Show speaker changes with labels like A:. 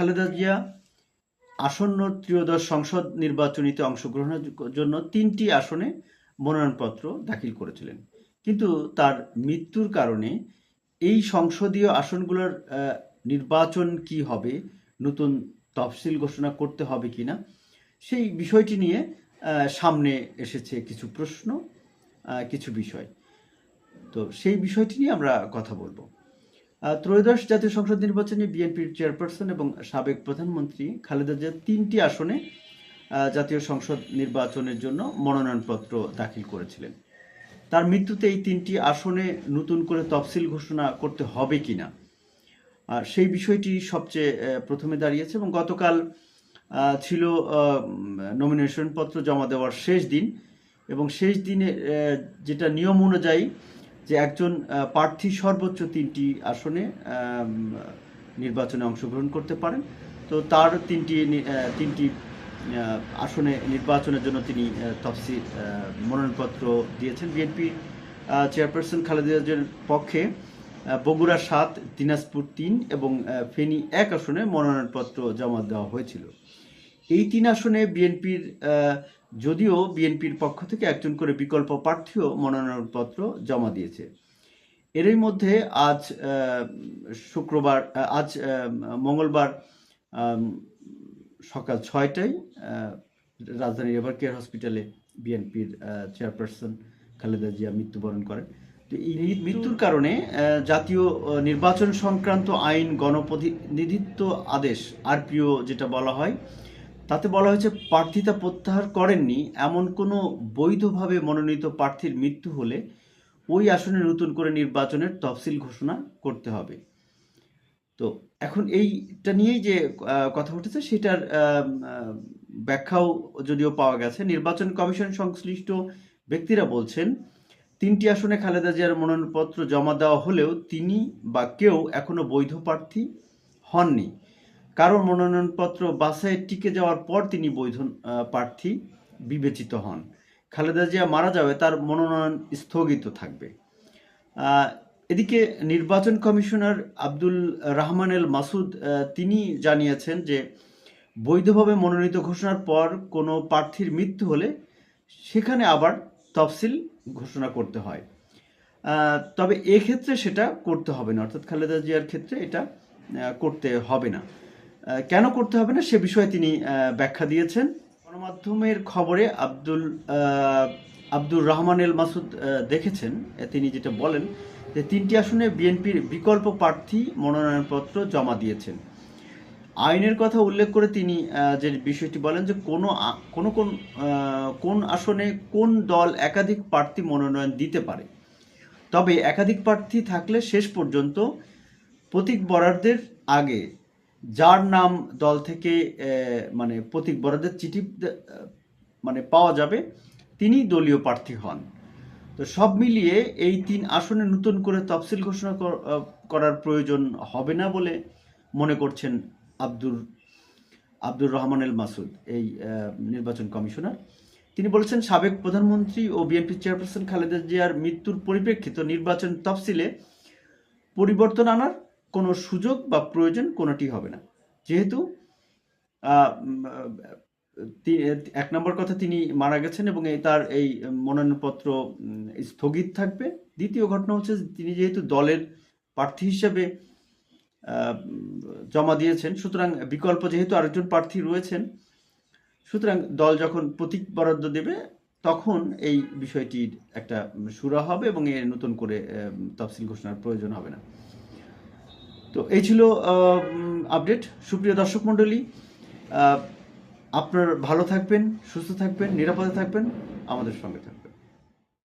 A: খালেদা জিয়া আসন্ন ত্রিয়োদশ সংসদ নির্বাচনীতে অংশগ্রহণের জন্য তিনটি আসনে মনোনয়নপত্র দাখিল করেছিলেন। কিন্তু তার মৃত্যুর কারণে এই সংসদীয় আসনগুলোর নির্বাচন কি হবে, নতুন তফসিল ঘোষণা করতে হবে কিনা, সেই বিষয়টি নিয়ে সামনে এসেছে কিছু প্রশ্ন কিছু বিষয়। তো সেই বিষয়টি নিয়ে আমরা কথা বলব। ত্রয়োদশ জাতীয় সংসদ নির্বাচনে বিএনপির চেয়ারপারসন এবং সাবেক প্রধানমন্ত্রী খালেদা জিয়া তিনটি আসনে জাতীয় সংসদ নির্বাচনের জন্য মনোনয়নপত্র দাখিল করেছিলেন। তার মৃত্যুতে এই তিনটি আসনে নতুন করে তফসিল ঘোষণা করতে হবে কিনা? আর সেই বিষয়টি সবচেয়ে প্রথমে দাঁড়িয়েছে এবং গতকাল ছিল নমিনেশন পত্র জমা দেওয়ার শেষ দিন এবং শেষ দিনে যেটা নিয়ম অনুযায়ী যে একজন প্রার্থী সর্বোচ্চ তিনটি আসনে নির্বাচনে অংশগ্রহণ করতে পারেন। তো তার তিনটি তিনটি আসনে নির্বাচনের জন্য তিনি আহ, তফসিল মনোনয়নপত্র দিয়েছেন। বিএনপি চেয়ারপারসন খালেদা জিয়ার পক্ষে বগুড়া সাত দিনাজপুর তিন এবং ফেনী এক আসনে মনোনয়নপত্র জমা দেওয়া হয়েছিল। এই তিন আসনে বিএনপির যদিও বিএনপির পক্ষ থেকে একজন করে বিকল্প প্রার্থীও মনোনয়নপত্র জমা দিয়েছে। এরই মধ্যে আজ শুক্রবার আজ মঙ্গলবার সকাল ছয়টায় রাজধানীর এভার কেয়ার হসপিটালে বিএনপির চেয়ারপারসন খালেদা জিয়া মৃত্যুবরণ করেন। তো এই মৃত্যুর কারণে জাতীয় নির্বাচন সংক্রান্ত আইন গণপ্রতিনিধিত্ব আদেশ আরপিও যেটা বলা হয় তাতে বলা হয়েছে প্রার্থিতা প্রত্যাহার করেননি। এমন কোনো বৈধভাবে মনোনীত প্রার্থীর মৃত্যু হলে ওই আসনে নতুন করে নির্বাচনের তফসিল ঘোষণা করতে হবে। তো এখন এইটা নিয়েই যে কথা উঠেছে, সেটার ব্যাখ্যাও যদিও পাওয়া গেছে। নির্বাচন কমিশন সংশ্লিষ্ট ব্যক্তিরা বলছেন, তিনটি আসনে খালেদা জিয়ার মনোনয়নপত্র জমা দেওয়া হলেও তিনি বা কেউ এখনও বৈধ প্রার্থী হননি। কারণ মনোনয়নপত্র বাসায় টিকে যাওয়ার পর তিনি বৈধ প্রার্থী বিবেচিত হন। খালেদা জিয়া মারা যাবে, তার মনোনয়ন স্থগিত থাকবে। এদিকে নির্বাচন কমিশনার আব্দুল রহমান এল মাসুদ তিনি জানিয়েছেন যে বৈধভাবে মনোনীত ঘোষণার পর কোনো প্রার্থীর মৃত্যু হলে সেখানে আবার তফসিল ঘোষণা করতে হয়। তবে এক্ষেত্রে সেটা করতে হবে না, অর্থাৎ খালেদা জিয়ার ক্ষেত্রে এটা করতে হবে না। কেন করতে হবে না সে বিষয়ে তিনি ব্যাখ্যা দিয়েছেন। গণমাধ্যমের খবরে আব্দুল আব্দুর রহমান এল মাসুদ দেখেছেন। তিনি যেটা বলেন যে তিনটি আসনে বিএনপির বিকল্প প্রার্থী মনোনয়নপত্র জমা দিয়েছেন। আইনের কথা উল্লেখ করে তিনি যে বিষয়টি বলেন যে কোনো কোনো কোন কোন আসনে কোন দল একাধিক প্রার্থী মনোনয়ন দিতে পারে। তবে একাধিক প্রার্থী থাকলে শেষ পর্যন্ত প্রতীক বরাদ্দের আগে যার নাম দল থেকে মানে প্রতীক বরাদের চিঠি মানে পাওয়া যাবে, তিনি দলীয় প্রার্থী হন। তো সব মিলিয়ে এই তিন আসনে নতুন করে তফসিল ঘোষণা করার প্রয়োজন হবে না বলে মনে করছেন আব্দুর আব্দুর রহমান এল মাসুদ, এই নির্বাচন কমিশনার। তিনি বলেছেন, সাবেক প্রধানমন্ত্রী ও বিএনপি চেয়ারপারসন খালেদা জিয়ার মৃত্যুর পরিপ্রেক্ষিত নির্বাচন তফসিলে পরিবর্তন আনার কোনো সুযোগ বা প্রয়োজন কোনোটি হবে না। যেহেতু এক নম্বর কথা তিনি মারা গেছেন এবং তার এই মনোনয়নপত্র স্থগিত থাকবে। দ্বিতীয় ঘটনা হচ্ছে তিনি যেহেতু দলের প্রার্থী হিসেবে জমা দিয়েছেন, সুতরাং বিকল্প যেহেতু আরেকজন প্রার্থী রয়েছেন, সুতরাং দল যখন প্রতীক বরাদ্দ দেবে, তখন এই বিষয়টির একটা সুরা হবে এবং এর নতুন করে তফসিল ঘোষণার প্রয়োজন হবে না। তো এই ছিল আপডেট সুপ্রিয় দর্শক মণ্ডলী আপনার ভালো থাকবেন, সুস্থ থাকবেন, নিরাপদে থাকবেন। আমাদের সঙ্গে থাকবেন